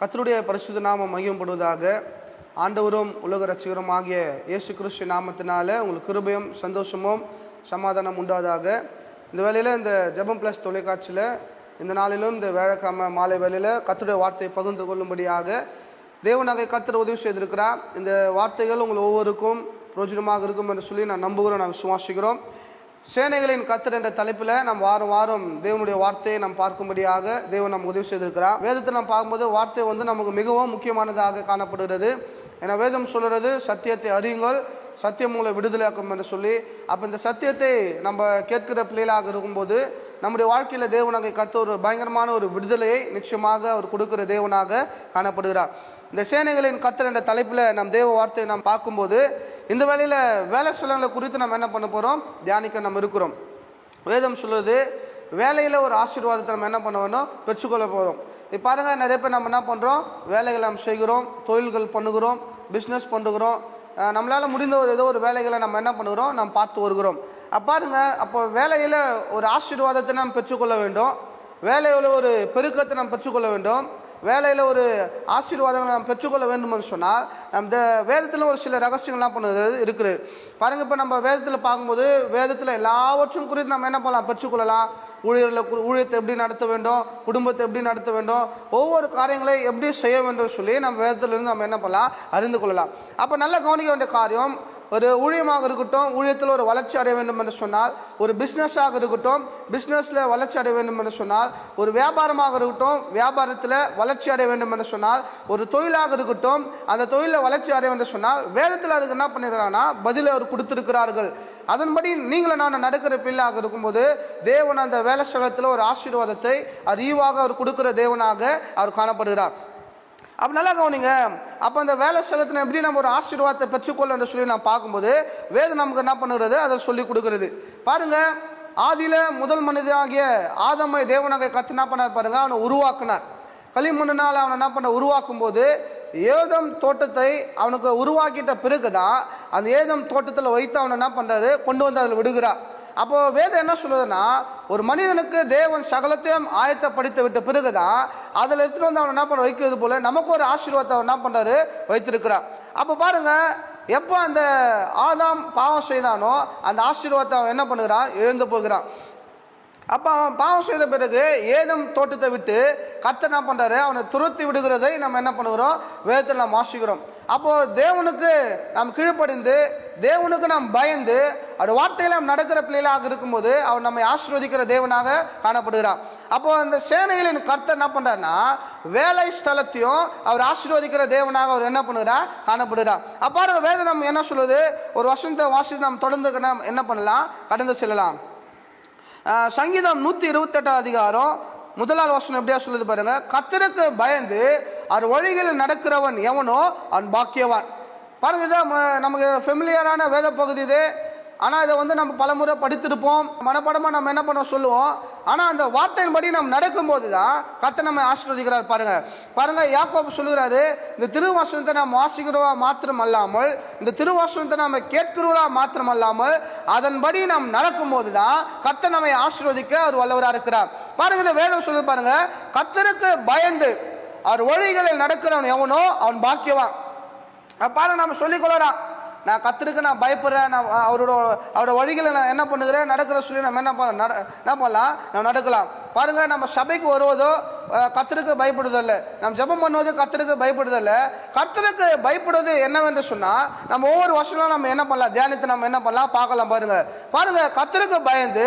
கத்தருடைய பரிசுத்த நாமம் மகிமைப்படுவதாக ஆண்டவரும் உலக ரசிகரும் ஆகிய இயேசு கிறிஸ்து நாமத்தினால உங்களுக்கு கிருபையும் சந்தோஷமும் சமாதானம் உண்டாதாக. இந்த வேலையில் இந்த ஜெபம் பிளஸ் தொலைக்காட்சியில் இந்த நாளிலும் இந்த வேலைக்காம மாலை வேலையில் கத்தருடைய வார்த்தையை பகிர்ந்து கொள்ளும்படியாக தேவனாக கத்தர் உதவி செய்திருக்கிறார். இந்த வார்த்தைகள் உங்கள் ஒவ்வொருக்கும் பிரோஜனமாக இருக்கும் என்று சொல்லி நான் நம்புகிறோம் நான் விசுவாசிக்கிறோம். சேனைகளின் கத்தர் என்ற தலைப்பில் நாம் வாரம் வாரம் தேவனுடைய வார்த்தையை நாம் பார்க்கும்படியாக தேவன் நம் உதவி செய்திருக்கிறார். வேதத்தை நாம் பார்க்கும்போது வார்த்தை வந்து நமக்கு மிகவும் முக்கியமானதாக காணப்படுகிறது. ஏன்னா வேதம் சொல்கிறது சத்தியத்தை அறியுங்கள் சத்தியம் உங்களை விடுதலையாக்கும் என்று சொல்லி. அப்போ இந்த சத்தியத்தை நம்ம கேட்கிற பிள்ளைகளாக இருக்கும்போது நம்முடைய வாழ்க்கையில் தேவனாக கருத்து ஒரு பயங்கரமான ஒரு விடுதலையை நிச்சயமாக அவர் கொடுக்கிற தேவனாக காணப்படுகிறார். இந்த சேனைகளின் கத்தல் என்ற தலைப்பில் நம் தேவ வார்த்தையை நாம் பார்க்கும்போது இந்த வேலையில் வேலை ஸ்தலங்களை குறித்து நம்ம என்ன பண்ண போகிறோம் தியானிக்க நம்ம இருக்கிறோம். வேதம் சொல்கிறது வேலையில் ஒரு ஆசீர்வாதத்தை நம்ம என்ன பண்ண வேணும்? பெற்றுக்கொள்ள போகிறோம் இப்போ பாருங்கள் நிறைய பேர் நம்ம என்ன பண்ணுறோம் வேலைகளை நம்ம செய்கிறோம் தொழில்கள் பண்ணுகிறோம் பிஸ்னஸ் பண்ணுகிறோம். நம்மளால் முடிந்த ஒரு ஏதோ ஒரு வேலைகளை நம்ம என்ன பண்ணுகிறோம்? நம்ம பார்த்து வருகிறோம். அப்போ பாருங்க அப்போ வேலையில் ஒரு ஆசீர்வாதத்தை நாம் பெற்றுக்கொள்ள வேண்டும். வேலையில் ஒரு பெருக்கத்தை நாம் பெற்றுக்கொள்ள வேண்டும். வேலையில் ஒரு ஆசீர்வாதங்களை நாம் பெற்றுக்கொள்ள வேண்டும் என்று சொன்னால் நம்ம வேதத்தில் ஒரு சில ரகசியங்கள்லாம் பண்ணுறது இருக்குது. பாருங்கள் இப்போ நம்ம வேதத்தில் பார்க்கும்போது வேதத்தில் எல்லாவற்றும் குறித்து நம்ம என்ன பண்ணலாம்? பெற்றுக்கொள்ளலாம். ஊழியர்களை கு- ஊழியத்தை எப்படி நடத்த வேண்டும்? குடும்பத்தை எப்படி நடத்த வேண்டும்? ஒவ்வொரு காரியங்களை எப்படி செய்ய வேண்டும் சொல்லி நம்ம வேதத்திலிருந்து நம்ம என்ன பண்ணலாம்? அறிந்து கொள்ளலாம். அப்போ நல்லா கவனிக்க வேண்டிய காரியம் ஒரு ஊழியமாக இருக்கட்டும் ஊழியத்தில் ஒரு வளர்ச்சி அடைய வேண்டும் என்று சொன்னால் ஒரு பிஸ்னஸாக இருக்கட்டும் பிஸ்னஸில் வளர்ச்சி அடைய வேண்டும் என்று சொன்னால் ஒரு வியாபாரமாக இருக்கட்டும் வியாபாரத்தில் வளர்ச்சி அடைய வேண்டும் என்று சொன்னால் ஒரு தொழிலாக இருக்கட்டும் அந்த தொழிலில் வளர்ச்சி அடைய வேண்டும் சொன்னால் வேதத்தில் அதுக்கு என்ன பண்ணிடுறாங்கன்னா பதிலை அவர் கொடுத்துருக்கிறார்கள். அதன்படி நீங்களும் நான் நடக்கிற பிள்ளையாக இருக்கும்போது தேவன் அந்த வேலை ஸ்தலத்தில் ஒரு ஆசீர்வாதத்தை அறிவாக அவர் கொடுக்கிற தேவனாக அவர் காணப்படுகிறார். அப்போ நல்லா கவனிங்க அப்போ அந்த வேலை ஸ்தலத்தில் எப்படி நம்ம ஒரு ஆசீர்வாதத்தை பெற்றுக்கொள்ள என்று சொல்லி நான் பார்க்கும்போது வேதம் நமக்கு என்ன பண்ணுறது அதை சொல்லி கொடுக்கறது. பாருங்க ஆதியில் முதல் மனிதனாகிய ஆதமை தேவனாக கற்று என்ன பண்ணார் பாருங்க? அவனை உருவாக்கினார். களிமண்ணினால் அவனை என்ன பண்ண உருவாக்கும் போது ஏதம் தோட்டத்தை அவனுக்கு உருவாக்கிட்ட பிறகு தான் அந்த ஏதம் தோட்டத்தில் வைத்து அவனை என்ன பண்ணுறாரு கொண்டு வந்து அதில் விடுகிறார். அப்போ வேதம் என்ன சொல்லுதுன்னா ஒரு மனிதனுக்கு தேவன் சகலத்தையும் ஆயத்தப்படுத்தி விட்ட பிறகுதான் அதில் எடுத்துட்டு வந்து அவன் என்ன பண்ண வைக்கிறது போல நமக்கு ஒரு ஆசீர்வாதத்தை அவன் என்ன பண்ணாரு வைத்திருக்கிறான். அப்போ பாருங்க எப்போ அந்த ஆதாம் பாவம் செய்தானோ அந்த ஆசீர்வாதத்தை அவன் என்ன பண்ணுகிறான்? இழந்து போகிறான். அப்போ அவன் பாவம் செய்த பிறகு ஏதம் தோட்டத்தை விட்டு கத்தை என்ன பண்ணுறாரு அவனை துரத்தி விடுகிறதை நம்ம என்ன பண்ணுகிறோம்? வேதத்தில் நாம் வாசிக்கிறோம். அப்போது தேவனுக்கு நாம் கீழ்ப்படிந்து தேவனுக்கு நாம் பயந்து அவர் வார்த்தையில் நாம் நடக்கிற பிள்ளைகளாக இருக்கும்போது அவர் நம்மை ஆசிர்வதிக்கிற தேவனாக காணப்படுகிறார். அப்போ அந்த சேனைகளின் கர்த்தர் என்ன பண்ணுறாருன்னா வேலை ஸ்தலத்தையும் அவர் ஆசீர்வதிக்கிற தேவனாக அவர் என்ன பண்ணுகிறார் காணப்படுகிறார். அப்போ வேத வேதம் நம்ம என்ன சொல்லுது? ஒரு வருஷத்தை வாசித்து நாம் தொடர்ந்து நாம் என்ன பண்ணலாம்? கடந்து செல்லலாம். சங்கீதம் நூற்றி இருபத்தெட்டாம் அதிகாரம் முதலாவது வசனம் எப்படியா சொல்லுது பாருங்க? கத்தருக்கு பயந்து அவர் வழிகளில் நடக்கிறவன் எவனோ அவன் பாக்கியவான். பாருங்க இதான் ம- நமக்கு ஃபெமிலியரான வேத பகுதி இது. ஆனால் இதை வந்து நம்ம பலமுறை படித்திருப்போம். மனப்படமாக நம்ம என்ன பண்ண சொல்லுவோம்? ஆனால் அந்த வார்த்தையின்படி நம்ம நடக்கும்போது தான் கத்தை நம்ம ஆசிர்வதிக்கிறார் பாருங்க. பாருங்க யாக்கோபு சொல்லுகிறாரு இந்த திருவாசனத்தை நாம் வாசிக்கிறவா மாத்திரம் அல்லாமல் இந்த திருவாசனத்தை நாம் கேட்கிறவரா மாத்திரம் அல்லாமல் அதன்படி நாம் நடக்கும்போது தான் கத்தை நம்மை ஆசிர்வதிக்க அவர் வல்லவராக இருக்கிறார். பாருங்க இந்த வேதம் சொல்லுது பாருங்க கத்தருக்கு பயந்து அவர் வழிகளில் நடக்கிறவன் எவனோ அவன் பாக்கியவான். பாருங்க நம்ம சொல்லிக்கொள்ளலாம் நான் கத்திருக்கு நான் பயப்படுறேன். நான் அவரோட அவரோட வழிகளை நான் என்ன பண்ணுகிறேன்? நடக்கிற சொல்லி நம்ம என்ன பண்ண நட என்ன பண்ணலாம்? நம்ம நடக்கலாம். பாருங்க நம்ம சபைக்கு வருவதோ கத்தருக்கு பயப்படுதல்ல. நம்ம ஜெபம் பண்ணுவது கத்தருக்கு பயப்படுதல்ல. கத்தருக்கு பயப்படுவது என்னவென்று சொன்னா நம்ம ஒவ்வொரு வருஷமும் நம்ம என்ன பண்ணலாம்? தியானத்தை நம்ம என்ன பண்ணலாம்? பார்க்கலாம் பாருங்க. பாருங்க கத்தருக்கு பயந்து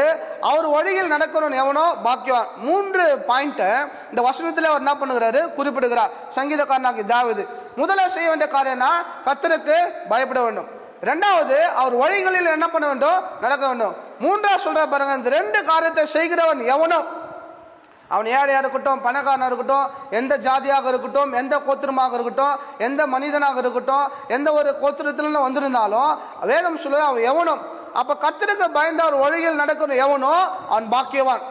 அவர் வழியில் நடக்கணும்னு எவனோ பாக்கியம் மூன்று பாயிண்ட்டை இந்த வசனத்தில் அவர் என்ன பண்ணுகிறாரு? குறிப்பிடுகிறார். சங்கீதக்காரனாகி தாவது. முதல்ல செய்ய வேண்டிய காரியம்னா கத்தருக்கு பயப்பட வேண்டும். ரெண்டாவது அவர் வழிகளில் என்ன பண்ண வேண்டும்? நடக்க வேண்டும். மூன்றாவது சொல்ற பாருங்க இந்த ரெண்டு காரியத்தை செய்கிறவன் எவனோ அவன் ஏழையாக இருக்கட்டும் பணக்காரனாக இருக்கட்டும் எந்த ஜாதியாக இருக்கட்டும் எந்த கோத்திரமாக இருக்கட்டும் எந்த மனிதனாக இருக்கட்டும் எந்த ஒரு கோத்திரத்திலிருந்து வந்திருந்தாலும் வேதம் சொல்லுவது அவன் எவனும். அப்போ கத்திற்கு பயந்த ஒரு ஒழுகில் நடக்கிற எவனோ அவன் பாக்கியவான்.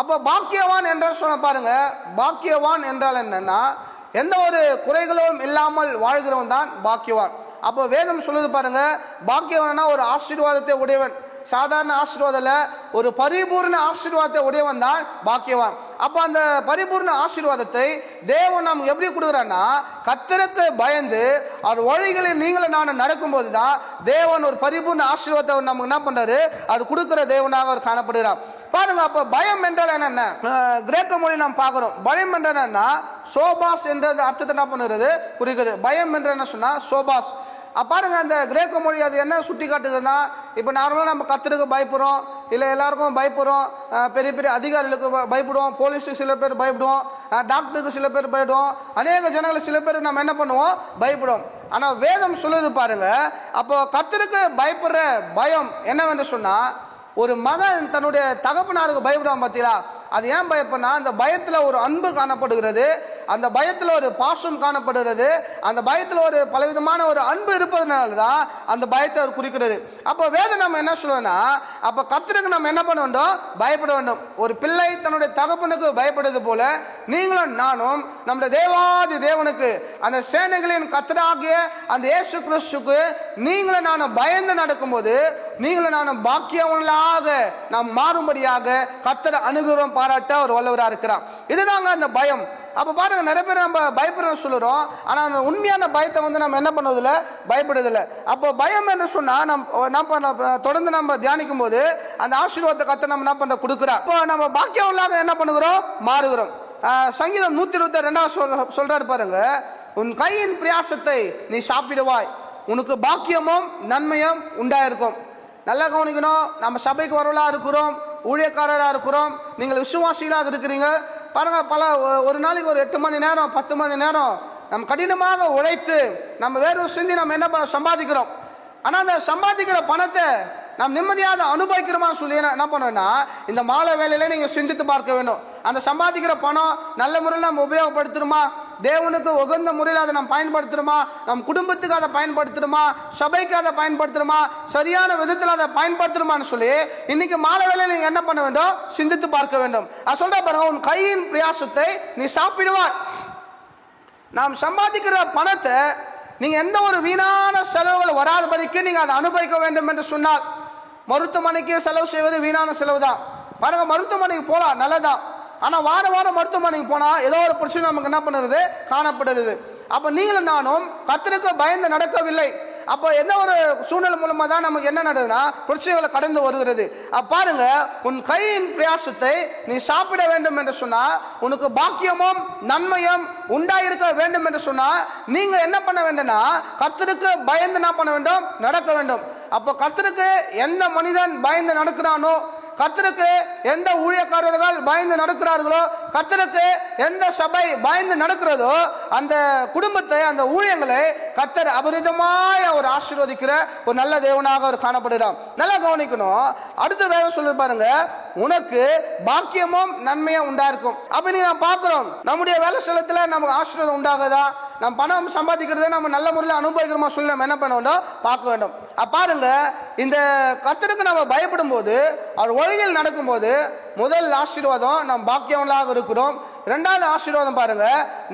அப்போ பாக்கியவான் என்றால் சொன்ன பாருங்க பாக்கியவான் என்றால் என்னன்னா எந்த ஒரு குறைகளும் இல்லாமல் வாழ்கிறவன் தான் பாக்கியவான். அப்போ வேதம் சொல்லுது பாருங்க பாக்கியவனா ஒரு ஆசீர்வாதத்தை உடையவன். சாதாரண ஆசீர்வாதம் ஒரு பரிபூர்ண ஆசீர்வாதத்தை உடையவன் தான் பாக்கியவான். அப்போ அந்த பரிபூர்ண ஆசீர்வாதத்தை தேவன் நாம் எப்படி கொடுக்குறான்னா கத்தருக்கு பயந்து அவர் வழிகளில் நீங்களும் நான் நடக்கும்போது தான் தேவன் ஒரு பரிபூர்ண ஆசீர்வாதத்தை நமக்கு என்ன பண்ணுறாரு அவர் கொடுக்குற தேவனாக அவர் காணப்படுகிறார். பாருங்க அப்போ பயம் என்றால் என்னென்ன? கிரேக்க மொழி நாம் பார்க்குறோம். பயம் என்றால் என்னன்னா சோபாஸ் என்ற அர்த்தத்தை என்ன பண்ணுறது குறிக்குது பயம் என்று என்ன சொன்னால் சோபாஸ். பாருங்கள் பாருங்க அந்த கிரேக்க மொழி அது என்ன சுட்டி காட்டுதுன்னா இப்போ நார்மலாக நம்ம கத்தருக்கு பயப்படுறோம் இல்லை எல்லாருக்கும் பயப்படுறோம் பெரிய பெரிய அதிகாரிகளுக்கு பயப்படுவோம் போலீஸுக்கு சில பேர் பயப்படுவோம் டாக்டருக்கு சில பேர் பயப்படுவோம் அநேக ஜனங்கள் சில பேர் நம்ம என்ன பண்ணுவோம்? பயப்படுவோம். ஆனால் வேதம் சொல்லுது பாருங்க அப்போ கத்தருக்கு பயப்படுற பயம் என்னவென்று சொன்னால் ஒரு மகன் தன்னுடைய தகப்பனாருக்கு பயப்படுவான் பார்த்தீங்களா அது ஏன் பயப்படனா அந்த பயத்தில் ஒரு அன்பு காணப்படுகிறது. அந்த பயத்தில் ஒரு பாசம் காணப்படுகிறது. அந்த பயத்தில் ஒரு பலவிதமான ஒரு அன்பு இருப்பதனால தான் அந்த பயத்தை அவர் குறிக்கிறது. அப்போ வேதம் நம்ம என்ன சொல்லுவோம்னா அப்போ கத்தருக்கு நம்ம என்ன பண்ண வேண்டும்? பயப்பட வேண்டும். ஒரு பிள்ளை தன்னுடைய தகப்பனுக்கு பயப்படுவது போல நீங்களும் நானும் நம்முடைய தேவாதி தேவனுக்கு அந்த சேனைகளின் கத்தராகிய அந்த இயேசு கிறிஸ்துக்கு நீங்களும் நானும் பயந்து நடக்கும்போது நீங்களும் நானும் பாக்கியவர்களாக நாம் மாறும்படியாக கத்தரை அனுகிரகம் பாராட்ட அவர் வல்லவராக இருக்கிறார். இதுதாங்க அந்த பயம். அப்போ பாருங்க நிறைய பேர் நம்ம பயப்படுறோம் சொல்லுறோம். ஆனால் அந்த உண்மையான பயத்தை வந்து நம்ம என்ன பண்ணுவதில்ல? பயப்படுறதில்ல அப்போ பயம் என்று சொன்னால் நம்ம நம்ம தொடர்ந்து நம்ம தியானிக்கும் போது அந்த ஆசீர்வாதத்தை கத்தை நம்ம என்ன பண்ண கொடுக்குறோம் இப்போ நம்ம பாக்கியம் இல்லாமல் என்ன பண்ணுகிறோம்? மாறுகிறோம். சங்கீதம் நூற்றி இருபத்தி ரெண்டாவது சொல் சொல்கிறாரு பாருங்க உன் கையின் பிரயாசத்தை நீ சாப்பிடுவாய். உனக்கு பாக்கியமும் நன்மையும் உண்டாயிருக்கும். நல்லா கவனிக்கணும். நம்ம சபைக்கு வரவலாக இருக்கிறோம் ஊழியக்காரராக இருக்கிறோம். நீங்கள் விசுவாசிகளாக இருக்கிறீங்க. பாருங்க பல ஒரு நாளைக்கு ஒரு எட்டு மணி நேரம் பத்து மணி நேரம் நம்ம கடினமாக உழைத்து நம்ம வேறு சிந்தி நம்ம என்ன பண்ண சம்பாதிக்கிறோம். ஆனால் அந்த சம்பாதிக்கிற பணத்தை நாம் நிம்மதியாக அனுபவிக்கிறோமான்னு சொல்லி என்ன என்ன பண்ணோம்னா இந்த மாலை வேலையில நீங்கள் சிந்தித்து பார்க்க வேண்டும். அந்த சம்பாதிக்கிற பணம் நல்ல முறையில் நம்ம உபயோகப்படுத்துகிறோமா தேவனுக்கு உகந்த முறையில் அதை நாம் பயன்படுத்துகிறோமா நம் குடும்பத்துக்கு அதை பயன்படுத்துகிறோமா சபைக்கு அதை பயன்படுத்துகிறோமா சரியான விதத்தில் அதை பயன்படுத்துகிறோமான்னு சொல்லி இன்னைக்கு மாலை வேலையில் நீங்கள் என்ன பண்ண வேண்டும்? சிந்தித்து பார்க்க வேண்டும். அது சொல்ற பாருங்க உன் கையின் பிரயாசத்தை நீ சாப்பிடுவார் நாம் சம்பாதிக்கிற பணத்தை நீங்கள் எந்த ஒரு வீணான செலவுகள் வராதபடிக்கு நீங்கள் அதை அனுபவிக்க வேண்டும் என்று சொன்னால் மருத்துவமனைக்கு செலவு செய்வது வீணான செலவு தான் பாருங்க மருத்துவமனைக்கு போகலாம் நல்லதான் ஆனால் வார வாரம் மருத்துவமனைக்கு போனால் ஏதோ ஒரு பிரச்சனை நமக்கு என்ன பண்ணுறது? காணப்படுறது. அப்போ நீங்களும் நானும் கத்தருக்கு பயந்து நடக்கவில்லை. அப்போ எந்த ஒரு சூழ்நிலை மூலமாக தான் நமக்கு என்ன நடக்குதுன்னா பிரச்சனைகளை கடந்து வருகிறது. அப்போ பாருங்க உன் கையின் பிரயாசத்தை நீ சாப்பிட வேண்டும் என்று சொன்னால் உனக்கு பாக்கியமும் நன்மையும் உண்டாயிருக்க வேண்டும் என்று சொன்னால் நீங்கள் என்ன பண்ண வேண்டும்னா கத்தருக்கு பயந்து என்ன பண்ண வேண்டும்? நடக்க வேண்டும். அப்போ கத்தருக்கு எந்த மனிதன் பயந்து நடக்கிறானோ கத்தருக்கு எந்த ஊழியக்காரர்கள் பயந்து நடக்கிறார்களோ கத்தருக்கு எந்த சபை பயந்து நடக்கிறதோ அந்த குடும்பத்தை அந்த ஊழியங்களை கத்தர் அபரிதமாய் அவர் ஆசீர்வதிக்கிற ஒரு நல்ல தேவனாக அவர் காணப்படுகிறார். நல்லா கவனிக்கணும். அடுத்த வேதம் சொல்லி பாருங்க உனக்கு பாக்கியமும் நன்மையும் உண்டாயிருக்கும். அப்படின்னு நான் பார்க்கிறோம் நம்முடைய வேலை செலத்தில் நமக்கு ஆசீர்வாதம் உண்டாகுதா? நம்ம பணம் சம்பாதிக்கிறத நம்ம நல்ல முறையில் அனுபவிக்கிறோமா சொல்லி நம்ம என்ன பண்ண வேண்டும்? பார்க்க வேண்டும். பாருங்க இந்த கத்தருக்கு நம்ம பயப்படும் போது அவர் ஒழுங்கில் நடக்கும்போது முதல் ஆசீர்வாதம் நாம் பாக்கியவங்களாக இருக்கிறோம். இரண்டாவது ஆசீர்வாதம் பாருங்க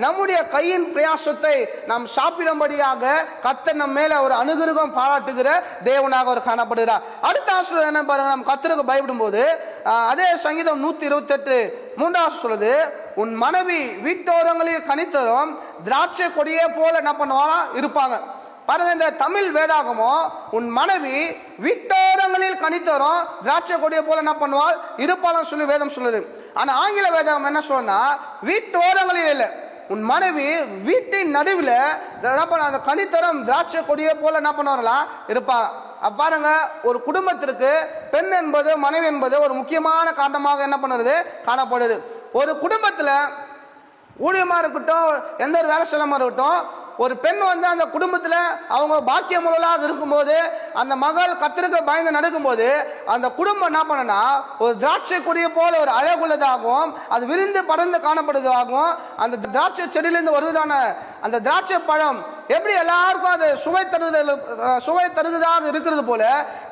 நம்முடைய கையின் பிரயாசத்தை நாம் சாப்பிடும்படியாக கத்தர் நம்ம மேல ஒரு அனுகிரகம் பாராட்டுகிற தேவனாக அவர் காணப்படுகிறார். அடுத்த ஆசீர்வாதம் என்ன பாருங்க நம்ம கத்தருக்கு பயப்படும் போது அதே சங்கீதம் நூத்தி இருபத்தெட்டு மூன்றாவது சொல்லுது உன் மனைவி வீட்டோரங்களில் கணித்தரும் திராட்சை கொடியே போல என்ன பண்ணுவாங்க இருப்பாங்க. பாருங்க இந்த தமிழ் வேதாகமோ உன் மனைவி வீட்டோரங்களில் கணித்தரும் திராட்சை கொடியை போல என்ன பண்ணுவாள் இருப்பாள்னு சொல்லி வேதம் சொல்லுது. ஆனா ஆங்கில வேதம் என்ன சொல்லுன்னா வீட்டோரங்களில் இல்லை. உன் மனைவி வீட்டின் நடுவில் என்ன பண்ண அந்த கனித்தரம் திராட்சை கொடியை போல என்ன பண்ணுவாங்களா இருப்பாங்க அப்ப பாருங்க ஒரு குடும்பத்திற்கு பெண் என்பது மனைவி என்பது ஒரு முக்கியமான காரணமாக என்ன பண்ணுறது? காணப்படுது. ஒரு குடும்பத்தில் ஊழியமாக இருக்கட்டும் எந்த ஒரு வேலை செல்லமாக இருக்கட்டும் ஒரு பெண் வந்து அந்த குடும்பத்தில் அவங்க பாக்கிய பாக்கியமுள்ளலாக இருக்கும்போது அந்த மகள் கத்திரிக்க பயந்து நடக்கும்போது அந்த குடும்பம் என்ன பண்ணனா ஒரு திராட்சை கொடியை போல ஒரு அழகுள்ளதாகவும் அது விரிந்து படர்ந்து காணப்படுவதாகவும் அந்த திராட்சை செடியிலிருந்து வருவதான அந்த திராட்சை பழம் எப்படி எல்லாருக்கும் அது சுவை தருதல் சுவை தருகுதாக இருக்கிறது போல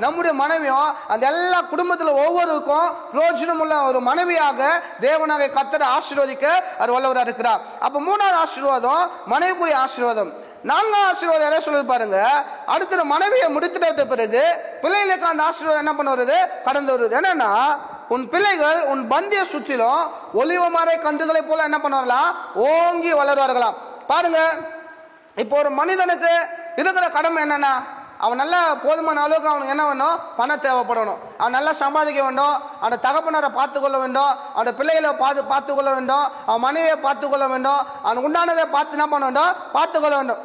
நம்முடைய மனைவியும் அந்த எல்லா குடும்பத்தில் ஒவ்வொருக்கும் பிரயோஜனம் உள்ள ஒரு மனைவியாக தேவனாக கத்தரை ஆசீர்வதிக்க அவர் வல்லவராக இருக்கிறார். அப்போ மூணாவது ஆசீர்வாதம் மனைவிக்குரிய ஆசீர்வாதம். நான்காவது ஆசீர்வாதம் எதை சொல்லுது பாருங்க? அடுத்த மனைவியை முடித்துட்ட பிறகு பிள்ளைகளுக்கு அந்த ஆசீர்வாதம் என்ன பண்ண வருது? கடந்து வருது. என்னன்னா உன் பிள்ளைகள் உன் பந்திய சுற்றிலும் ஒலிவ மர கன்றுகளை போல என்ன பண்ணுவார்களாம் ஓங்கி வளருவார்களாம். பாருங்க இப்போ ஒரு மனிதனுக்கு இருக்கிற கடமை என்னென்னா அவன் நல்லா போதுமான அளவுக்கு அவனுக்கு என்ன வேணும்? பணம் தேவைப்படணும். அவன் நல்லா சம்பாதிக்க வேண்டும். அவன் தகப்பனரை பார்த்துக்கொள்ள வேண்டும். அவனோட பிள்ளைகளை பார்த்து பார்த்துக்கொள்ள வேண்டும். அவன் மனைவியை பார்த்துக்கொள்ள வேண்டும். அவனுக்கு உண்டானதை பார்த்து என்ன பண்ண வேண்டும்? பார்த்து கொள்ள வேண்டும்.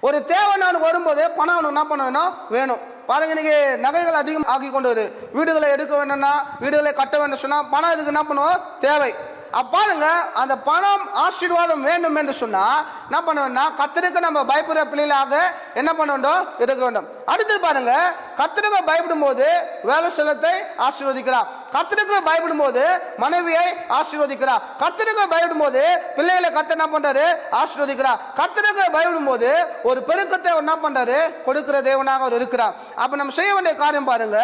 ஒரு தேவை அவனுக்கு வரும்போது பணம் அவனுக்கு என்ன பண்ண வேணும்? வேணும். பாருங்க இன்னைக்கு நகைகள் அதிகம் ஆக்கி கொண்டு வருது. வீடுகளை எடுக்க வேணும்னா வீடுகளை கட்ட வேண்டும் சொன்னால் பணம் இதுக்கு என்ன பண்ணுவோம்? தேவை. பாருங்க அந்த பணம் ஆசீர்வாதம் வேண்டும் என்று சொன்னா என்ன பண்ண வேண்டாம் கத்தருக்கு நம்ம பயப்படுற பிள்ளைகளாக என்ன பண்ண வேண்டும்? இருக்க வேண்டும். அடுத்து பாருங்க கத்தனுக்கு பயப்படும் போது வேலை செலத்தை ஆசீர்வதிக்கிறார். கத்தனுக்கு பயப்படும் போது மனைவியை ஆசீர்வதிக்கிறார். கத்தனுக்கு பயப்படும் போது பிள்ளைகளை கத்த என்ன பண்றாரு? ஆசீர்வதிக்கிறார். கத்தனுக்கு பயப்படும் போது ஒரு பெருக்கத்தை அவர் என்ன பண்றாரு? கொடுக்கிற தேவனாக அவர் இருக்கிறார். அப்ப நம்ம செய்ய வேண்டிய காரியம் பாருங்க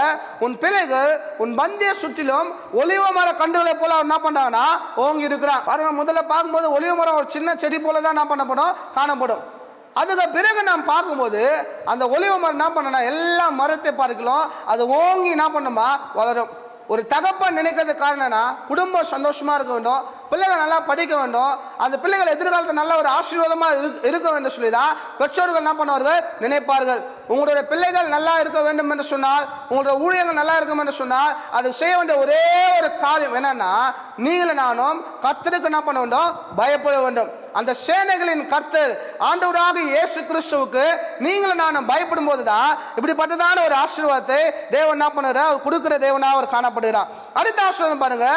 உன் பிள்ளைகள் உன் பந்திய சுற்றிலும் ஒலிவ மர கண்டுகளை போல அவர் என்ன பண்றாங்கன்னா ஓங்கி இருக்கிறான் பாருங்க முதல்ல பார்க்கும்போது ஒலிவ மரம் ஒரு சின்ன செடி போல தான் என்ன பண்ணப்படும்? காணப்படும். அதுக்கு பிறகு நாம் பார்க்கும்போது அந்த ஒலிவ மரம் என்ன பண்ணனா எல்லா மரத்தை பார்க்கலாம். அது ஓங்கி என்ன பண்ணுமா வளரும். ஒரு தகப்பன் நினைக்கிறது காரணம் குடும்பம் சந்தோஷமா இருக்க வேண்டும். பிள்ளைகள் நல்லா படிக்க வேண்டும். அந்த பிள்ளைகள் எதிர்காலத்தில் நல்ல ஒரு ஆசீர்வாதமா இரு- இருக்க வேண்டும் சொல்லி தான் பெற்றோர்கள் என்ன பண்ணுவார்கள் நினைப்பார்கள். உங்களுடைய பிள்ளைகள் நல்லா இருக்க வேண்டும் என்று சொன்னால் உங்களுடைய ஊழியர்கள் நல்லா இருக்கும் என்று சொன்னால் அது செய்ய வேண்டிய ஒரே ஒரு காரியம் என்னன்னா நீங்களும் நானும் கத்தருக்கு என்ன பண்ண வேண்டும் பயப்பட வேண்டும். அந்த சேனைகளின் கர்த்தர் ஆண்டவராக இயேசு கிறிஸ்துவுக்கு நீங்களும் நானும் பயப்படும் போது தான் இப்படிப்பட்டதான ஒரு ஆசீர்வாதத்தை தேவன் என்ன பண்ணுற அவர் கொடுக்குற தேவனாக அவர் காணப்படுகிறார். அடுத்த ஆசீர்வாதம் பாருங்க.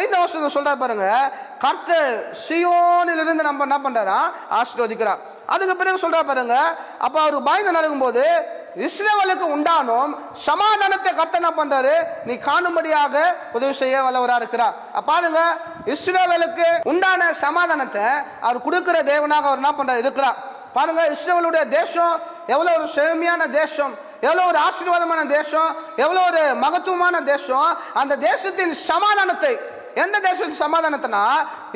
ஐந்து ஆசீர்வாதம் சொல்கிறார் பாருங்க. கர்த்தர் சியோனிலிருந்து நம்ம என்ன பண்றாரா? ஆசீர்வதிக்கிறார். அதுக்கு பிறகு சொல்கிறா பாருங்க. அப்போ அவர் பயந்து நடக்கும்போது இஸ்ரேவலுக்கு உண்டானும் சமாதானத்தை கர்த்தர் என்ன பண்றாரு? நீ காணும்படியாக உதவி செய்ய வல்லவரா இருக்கிறார். பாருங்க இஸ்ரேவலுக்கு உண்டான சமாதானத்தை அவர் கொடுக்கிற தேவனாக அவர் என்ன பண்றாரு? இருக்கிறார். பாருங்க இஸ்ரேவலுடைய தேசம் எவ்வளவு ஒரு செழுமையான தேசம் எவ்வளோ ஒரு ஆசீர்வாதமான தேசம் எவ்வளோ ஒரு மகத்துவமான தேசம். அந்த தேசத்தின் சமாதானத்தை எந்த தேசத்தின் சமாதானத்தைனா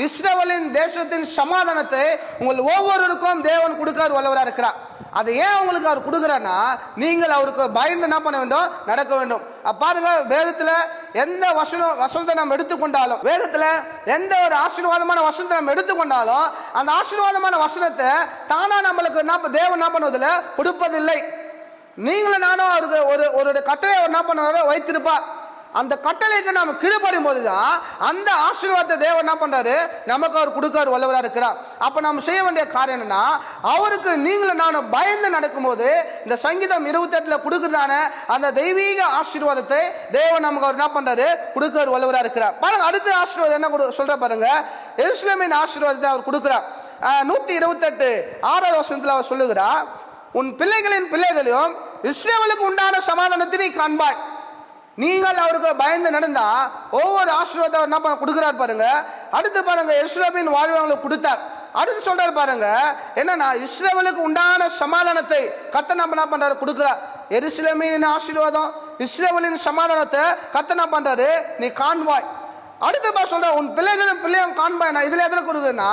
இஸ்ரேவலின் தேசத்தின் சமாதானத்தை உங்கள் ஒவ்வொருவருக்கும் தேவன் கொடுக்காரு வல்லவராக இருக்கிறார். அதை ஏன் உங்களுக்கு அவர் கொடுக்குறான்னா நீங்கள் அவருக்கு பயந்து என்ன பண்ண வேண்டும்? நடக்க வேண்டும். பாருங்க வேதத்தில் எந்த வசனம் வசனத்தை நம்ம எடுத்துக்கொண்டாலும் வேதத்தில் எந்த ஒரு ஆசீர்வாதமான வசனத்தை நம்ம எடுத்துக்கொண்டாலும் அந்த ஆசீர்வாதமான வசனத்தை தானா நம்மளுக்கு என்ன தேவன் என்ன பண்ணுவதில்லை? கொடுப்பதில்லை. நீங்களும் நானும் அவருக்கு ஒரு ஒரு கட்டளை என்ன பண்ணுவாரோ? வைத்திருப்பார். அந்த கட்டளைக்கு நாம் கீழ்படும் போது தான் அந்த ஆசீர்வாதத்தை தேவன் என்ன பண்ணுறாரு நமக்கு அவர் கொடுக்காரு வல்லவராக இருக்கிறார். அப்போ நம்ம செய்ய வேண்டிய காரியம் என்னன்னா அவருக்கு நீங்களும் நானும் பயந்து நடக்கும்போது இந்த சங்கீதம் இருபத்தெட்டில் கொடுக்குறதான அந்த தெய்வீக ஆசீர்வாதத்தை தேவன் நமக்கு அவர் என்ன பண்ணுறாரு கொடுக்காரு வல்லவராக இருக்கிறார். பாருங்க அடுத்த ஆசீர்வாதம் என்ன கொடு- சொல்கிற பாருங்க. எருசலேமின் ஆசீர்வாதத்தை அவர் கொடுக்குறார். நூற்றி இருபத்தெட்டு ஆறாவது வருஷத்தில் அவர் சொல்லுகிறார் உன் பிள்ளைகளின் பிள்ளைகளையும் இஸ்ரேவலுக்கு உண்டான சமாதானத்தை நீ காண்பாய். நீங்கள் அவருக்கு பயந்து நடந்தா ஒவ்வொரு ஆசீர்வாதம் என்ன பண்ண கொடுக்குறார் பாருங்க. அடுத்து பாருங்க இஸ்ரேலின் வாழ்வு அவங்களுக்கு கொடுத்தார். அடுத்து சொல்றாரு பாருங்க என்னன்னா இஸ்ரேலுக்கு உண்டான சமாதானத்தை கத்த நம்ம என்ன பண்றாரு? கொடுக்குறார். எருசலேமின் ஆசீர்வாதம் இஸ்ரேலின் சமாதானத்தை கத்த என்ன பண்றாரு? நீ காண்பாய். அடுத்து பா சொல்ற உன் பிள்ளைகளும் பிள்ளையும் காண்பாய். இதுல எதனை குறிக்குதுன்னா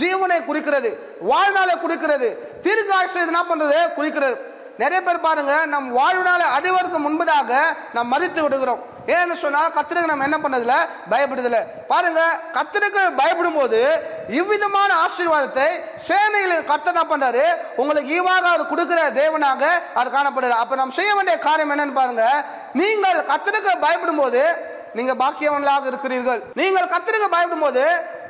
ஜீவனை குறிக்கிறது வாழ்நாளை குறிக்கிறது தீர்க்க ஆயுசு இது என்ன பண்றது? குறிக்கிறது. நிறைய பேர் பாருங்க நம் வாழ்நாள அடைவதற்கு முன்பதாக நாம் மறித்து விடுகிறோம். ஏன்னு சொன்னா கத்திரக்கு நம்ம என்ன பண்ணதில்ல? பயப்படுதில்ல. பாருங்க கத்திரக்கு பயப்படும் போது இவ்விதமான ஆசீர்வாதத்தை சேனையில் கத்த என்ன பண்றாரு? உங்களுக்கு ஈவாக அவர் கொடுக்கிற தேவனாக அவர் காணப்படுறார். அப்ப நாம் செய்ய வேண்டிய காரியம் என்னன்னு பாருங்க நீங்கள் கத்திரக்கு பயப்படும் போது நீங்க பாக்கியவன்களாக இருக்கிறீர்கள். நீங்கள் கத்திரக்கு பயப்படும் போது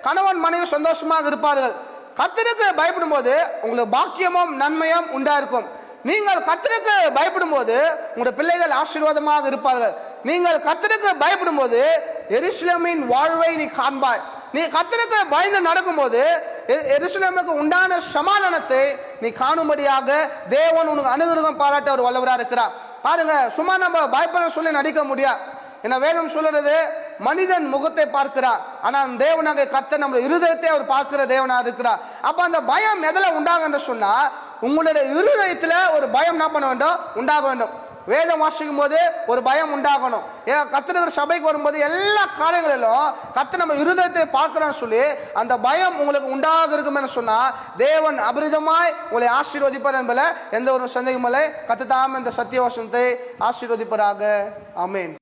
கணவன் மனைவி சந்தோஷமாக இருப்பார்கள். கத்திரக்கு பயப்படும் போது உங்களுக்கு பாக்கியமும் நன்மையும் உண்டாயிருக்கும். நீங்கள் கத்தருக்கு பயப்படும் போது உங்களுடைய பிள்ளைகள் ஆசீர்வாதமாக இருப்பார்கள். நீங்கள் கத்தருக்கு பயப்படும் போது எருசலேமின் வாழ்வை நீ காண்பாய். நீ கத்தருக்கு பயந்து நடக்கும்போது எ- எருசலேமுக்கு உண்டான சமாதானத்தை நீ காணும்படியாக தேவன் உனக்கு அனுகிரகம் பாராட்ட ஒரு வல்லவராக இருக்கிறார். பாருங்க சும்மா நம்ம பயப்பட சொல்லி நடிக்க முடியாது என்ன வேதம் சொல்லுறது மனிதன் முகத்தை பார்க்கிறார் ஆனால் தேவனாக கத்த நம்ம இருதயத்தை அவர் பார்க்கிற தேவனாக இருக்கிறார். அப்ப அந்த பயம் எதில் உண்டாகன்னு சொன்னா உங்களுடைய இருதயத்தில் ஒரு பயம் என்ன பண்ண வேண்டும்? உண்டாக வேண்டும். வேதம் வாசிக்கும் போது ஒரு பயம் உண்டாகணும். ஏன் கத்திர சபைக்கு வரும்போது எல்லா காலங்களிலும் கத்து நம்ம இருதயத்தை பார்க்கிறோம்னு சொல்லி அந்த பயம் உங்களுக்கு உண்டாக இருக்கும்னு சொன்னா தேவன் அபரிதமாய் உங்களை ஆசீர்வதிப்பார் என்பதில் எந்த ஒரு சந்தேகமில்லை கத்து தாம் இந்த சத்தியவசனத்தை ஆசீர்வதிப்பராக. அமேன்